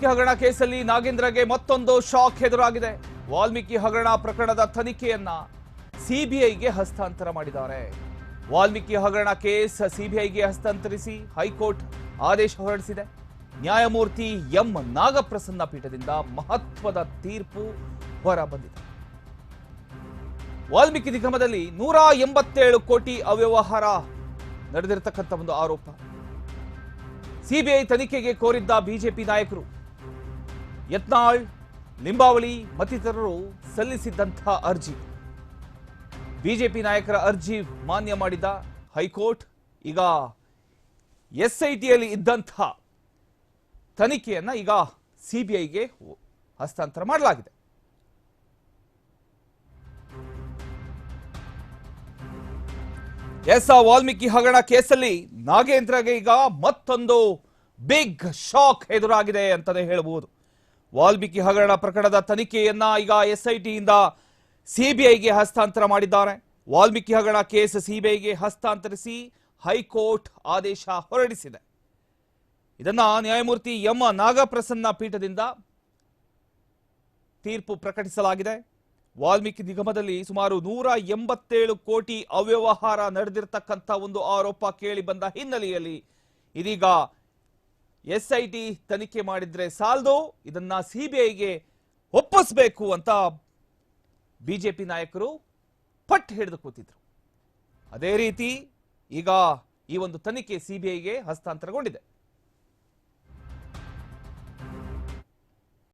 ವಾಲ್ಮೀಕಿ ಹಗರಣ ಕೇಸಲ್ಲಿ ನಾಗೇಂದ್ರಗೆ ಮತ್ತೊಂದು ಶಾಕ್ ಎದುರಾಗಿದೆ. ವಾಲ್ಮೀಕಿ ಹಗರಣ ಪ್ರಕರಣದ ತನಿಖೆಯನ್ನ ಸಿಬಿಐಗೆ ಹಸ್ತಾಂತರ ಮಾಡಿದ್ದಾರೆ. ವಾಲ್ಮೀಕಿ ಹಗರಣ ಕೇಸ್ ಸಿಬಿಐಗೆ ಹಸ್ತಾಂತರಿಸಿ ಹೈಕೋರ್ಟ್ ಆದೇಶ ಹೊರಡಿಸಿದೆ. ನ್ಯಾಯಮೂರ್ತಿ ಎಂ. ನಾಗಪ್ರಸನ್ನ ಪೀಠದಿಂದ ಮಹತ್ವದ ತೀರ್ಪು ಹೊರಬಂದಿದೆ. ವಾಲ್ಮೀಕಿ ನಿಗಮದಲ್ಲಿ ನೂರ ಎಂಬತ್ತೇಳು ಕೋಟಿ ಅವ್ಯವಹಾರ ನಡೆದಿರತಕ್ಕಂಥ ಒಂದು ಆರೋಪ. ಸಿಬಿಐ ತನಿಖೆಗೆ ಕೋರಿದ್ದ ಬಿಜೆಪಿ ನಾಯಕರು ಯತ್ನಾಳ್ ಲಿಂಬಾವಳಿ ಮತ್ತಿತರರು ಸಲ್ಲಿಸಿದ್ದಂಥ ಅರ್ಜಿ. ಬಿಜೆಪಿ ನಾಯಕರ ಅರ್ಜಿ ಮಾನ್ಯ ಮಾಡಿದ ಹೈಕೋರ್ಟ್, ಈಗ ಎಸ್ಐಟಿಯಲ್ಲಿ ಇದ್ದಂಥ ತನಿಖೆಯನ್ನು ಈಗ ಸಿಬಿಐಗೆ ಹಸ್ತಾಂತರ ಮಾಡಲಾಗಿದೆ. ಎಸ್ ಆ ವಾಲ್ಮೀಕಿ ಹಗರಣ ಕೇಸಲ್ಲಿ ನಾಗೇಂದ್ರಗೆ ಈಗ ಮತ್ತೊಂದು ಬಿಗ್ ಶಾಕ್ ಎದುರಾಗಿದೆ ಅಂತಲೇ ಹೇಳಬಹುದು. ವಾಲ್ಮೀಕಿ ಹಗರಣ ಪ್ರಕರಣದ ತನಿಖೆಯನ್ನ ಈಗ ಎಸ್ಐಟಿಯಿಂದ ಸಿಬಿಐಗೆ ಹಸ್ತಾಂತರ ಮಾಡಿದ್ದಾರೆ. ವಾಲ್ಮೀಕಿ ಹಗರಣ ಕೇಸ್ ಸಿಬಿಐಗೆ ಹಸ್ತಾಂತರಿಸಿ ಹೈಕೋರ್ಟ್ ಆದೇಶ ಹೊರಡಿಸಿದೆ. ಇದನ್ನ ನ್ಯಾಯಮೂರ್ತಿ ಎಂ ನಾಗಪ್ರಸನ್ನ ಪೀಠದಿಂದ ತೀರ್ಪು ಪ್ರಕಟಿಸಲಾಗಿದೆ. ವಾಲ್ಮೀಕಿ ನಿಗಮದಲ್ಲಿ ಸುಮಾರು ನೂರ ಎಂಬತ್ತೇಳು ಕೋಟಿ ಅವ್ಯವಹಾರ ನಡೆದಿರ್ತಕ್ಕಂಥ ಒಂದು ಆರೋಪ ಕೇಳಿ ಬಂದ ಹಿನ್ನೆಲೆಯಲ್ಲಿ ಇದೀಗ ಎಸ್ಐಟಿ ತನಿಖೆ ಮಾಡಿದ್ರೆ ಸಾಲದು, ಇದನ್ನ ಸಿಬಿಐಗೆ ಒಪ್ಪಿಸಬೇಕು ಅಂತ ಬಿಜೆಪಿ ನಾಯಕರು ಪಟ್ ಹಿಡಿದು ಕೂತಿದ್ರು. ಅದೇ ರೀತಿ ಈಗ ಈ ಒಂದು ತನಿಖೆ ಸಿಬಿಐಗೆ ಹಸ್ತಾಂತರಗೊಂಡಿದೆ.